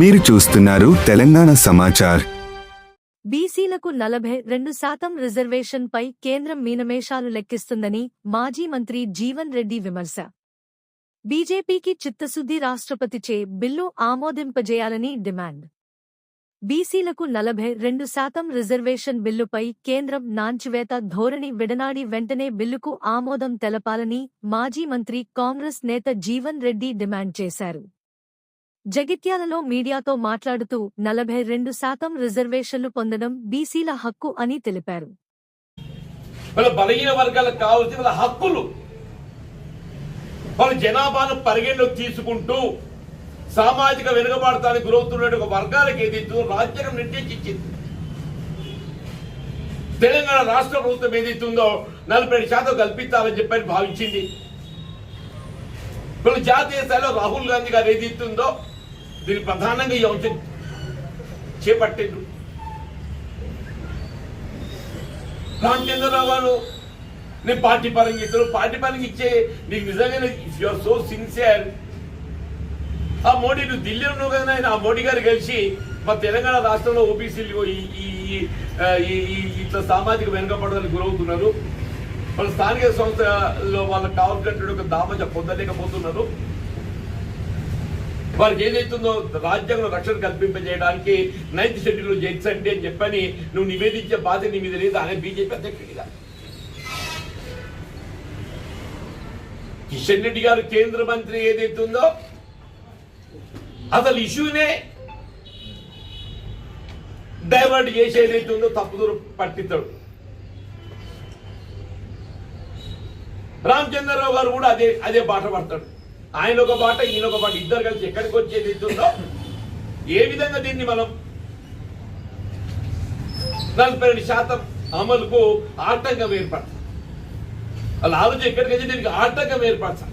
మీరు చూస్తున్నారు తెలంగాణ సమాచార్. బీసీలకు నలభై రెండు శాతం రిజర్వేషన్ పై కేంద్రం మీనమేషాలు లెక్కిస్తుందని మాజీ మంత్రి జీవన్ రెడ్డి విమర్శ. బీజేపీకి చిత్తశుద్ధి రాష్ట్రపతిచే బిల్లు ఆమోదింపజేయాలని డిమాండ్. బీసీలకు నలభై రెండు శాతం రిజర్వేషన్ బిల్లుపై కేంద్రం నాంచివేత ధోరణి విడనాడి వెంటనే బిల్లుకు ఆమోదం తెలపాలని మాజీ మంత్రి కాంగ్రెస్ నేత జీవన్ రెడ్డి డిమాండ్ చేశారు. జగిత్యాలలో మీడియాతో మాట్లాడుతూ నలభై రెండు శాతం రిజర్వేషన్లు పొందడం బీసీల హక్కు అని తెలిపారు. వాళ్ళ బలహీన వర్గాలకు కావాల్సిన వాళ్ళ హక్కులు వాళ్ళు జనాభాను పరిగణలోకి తీసుకుంటూ సామాజిక వెనుకబాటుతానికి గురవుతున్న ఒక వర్గాలకు ఏదైతే రాజ్యాంగం నిర్దేశించింది. తెలంగాణ రాష్ట్ర ప్రభుత్వం ఏదైతుందో నలభై శాతం కల్పిస్తారని చెప్పని భావించింది. ఇప్పుడు జాతీయ స్థాయిలో రాహుల్ గాంధీ గారు ఏదైతుందో దీన్ని ప్రధానంగా ఈ అంశం చేపట్టిండు రామచంద్రరావు గారు నేను పార్టీ పరంగా ఇస్తాను పార్టీ పరంగా ఇచ్చే నీకు నిజంగానే ఇఫ్ యువర్ సో సిన్సియర్ ఆ మోడీ నువ్వు ఢిల్లీ ఉన్నావు కదా ఆయన ఆ మోడీ గారు కలిసి మా తెలంగాణ రాష్ట్రంలో ఓబీసీలు ఈ ఈ ఈ- ఈ ఇట్లా సామాజిక వెనుకబడడానికి గురవుతున్నారు. వాళ్ళ స్థానిక సంస్థలో వాళ్ళకి కావాల్సినటువంటి ఒక దామ పొందలేకపోతున్నారు. వారికి ఏదైతుందో రాజ్యాంగంలో రక్షణ కల్పింపజేయడానికి నైన్త్ షెడ్యూల్ చేయించండి అని చెప్పని నువ్వు నివేదించే బాధ్యత నీ మీద లేదా అనే బీజేపీ అధ్యక్షుడిగా. కిషన్ రెడ్డి గారు కేంద్ర మంత్రి ఏదైతుందో అసలు ఇష్యూనే డైవర్ట్ చేసి ఏదైతుందో తప్పుదూరు పట్టిస్తాడు. రామచంద్రరావు గారు కూడా అదే అదే బాట పడతాడు. ఆయన ఒక బాట ఈయన ఒక బాట ఇద్దరు కలిసి ఎక్కడికి వచ్చేది ఉందో ఏ విధంగా దీన్ని మనం నలభై రెండు శాతం అమలుకు ఆటంకం ఏర్పడతాం వాళ్ళ ఆలోచన ఎక్కడికి వచ్చి దీనికి ఆటంకం ఏర్పడతాం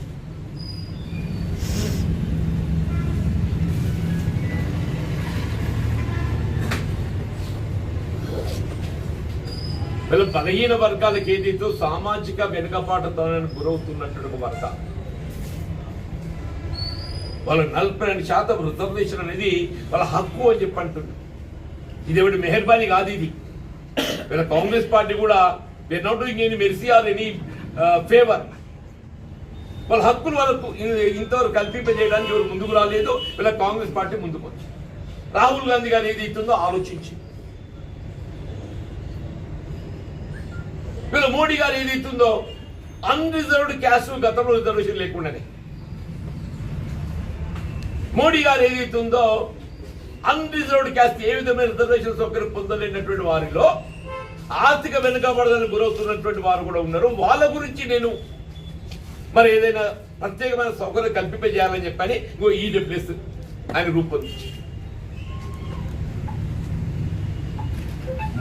వీళ్ళ బలహీన వర్గాలకు ఏదైతే సామాజిక వెనుకబాటుతనానికి గురవుతున్నట్టు ఒక వర్గం వాళ్ళ నలభై రెండు శాతం రిజర్వేషన్ అనేది వాళ్ళ హక్కు అని చెప్పి అంటుంది ఇది ఎవరి మెహర్బానీ కాదు ఇది. వీళ్ళ కాంగ్రెస్ పార్టీ కూడా we're not doing any mercy or any favour వాళ్ళ హక్కులు వాళ్ళకు ఇంతవరకు కల్పింపజేయడానికి ఎవరు ముందుకు రాలేదు. వీళ్ళ కాంగ్రెస్ పార్టీ ముందుకు వచ్చింది. రాహుల్ గాంధీ గారు ఏది ఇస్తుందో ఆలోచించి. వీళ్ళ మోడీ గారు ఏది ఇస్తుందో అన్రిజర్వ్డ్ క్యాస్ట్ గతంలో రిజర్వేషన్ లేకుండానే. మోడీ గారు ఏదైతే ఉందో అన్రిజర్వ్డ్ క్యాస్ట్ ఏ విధమైన రిజర్వేషన్ సౌకర్యం పొందలేనటువంటి వారిలో ఆర్థిక వెనుకబడదని గురవుతున్నటువంటి వారు కూడా ఉన్నారు. వాళ్ళ గురించి నేను మరి ఏదైనా ప్రత్యేకమైన సౌకర్యం కల్పింపజేయాలని చెప్పని ఇంకో ఈడబ్ల్యూఎస్ ఆయన రూపొందించి.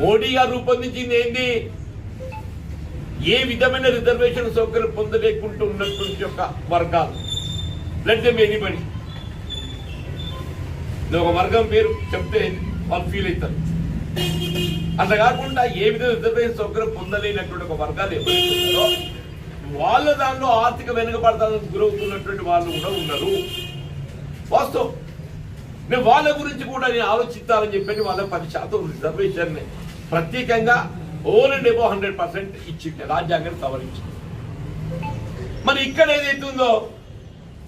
మోడీ గారు రూపొందించింది ఏంటి ఏ విధమైన రిజర్వేషన్ సౌకర్యం పొందలేకుంటూ ఉన్నటువంటి యొక్క వర్గాలు. లెట్ దెమ్ ఎనీబడి ఒక వర్గం పేరు చెప్తే వాళ్ళు ఫీల్ అవుతారు. అట్లా కాకుండా ఏ విధంగా రిజర్వేషన్ సౌకర్యం పొందలేనటువంటి ఒక వర్గాలు ఎవరైతే వాళ్ళ దానిలో ఆర్థిక వెనుకబడతానికి గురవుతున్నటువంటి వాళ్ళు కూడా ఉన్నారు. వాస్తవం. నేను వాళ్ళ గురించి కూడా నేను ఆలోచిస్తానని చెప్పి వాళ్ళ పది శాతం రిజర్వేషన్ ప్రత్యేకంగా over and above hundred percent ఇచ్చింది. రాజ్యాంగం సవరించింది. మరి ఇక్కడ ఏదైతుందో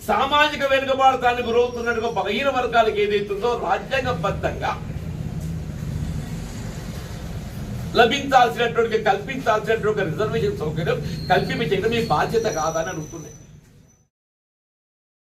సామాజిక వెనుకబాటుతానికి గురవుతున్నట్టుగా బలహీన వర్గాలకు ఏదైతుందో రాజ్యాంగబద్ధంగా లభించాల్సినటువంటి కల్పించాల్సినటువంటి రిజర్వేషన్ సౌకర్యం కల్పించడం మీ బాధ్యత కాదని అడుగుతున్నాయి.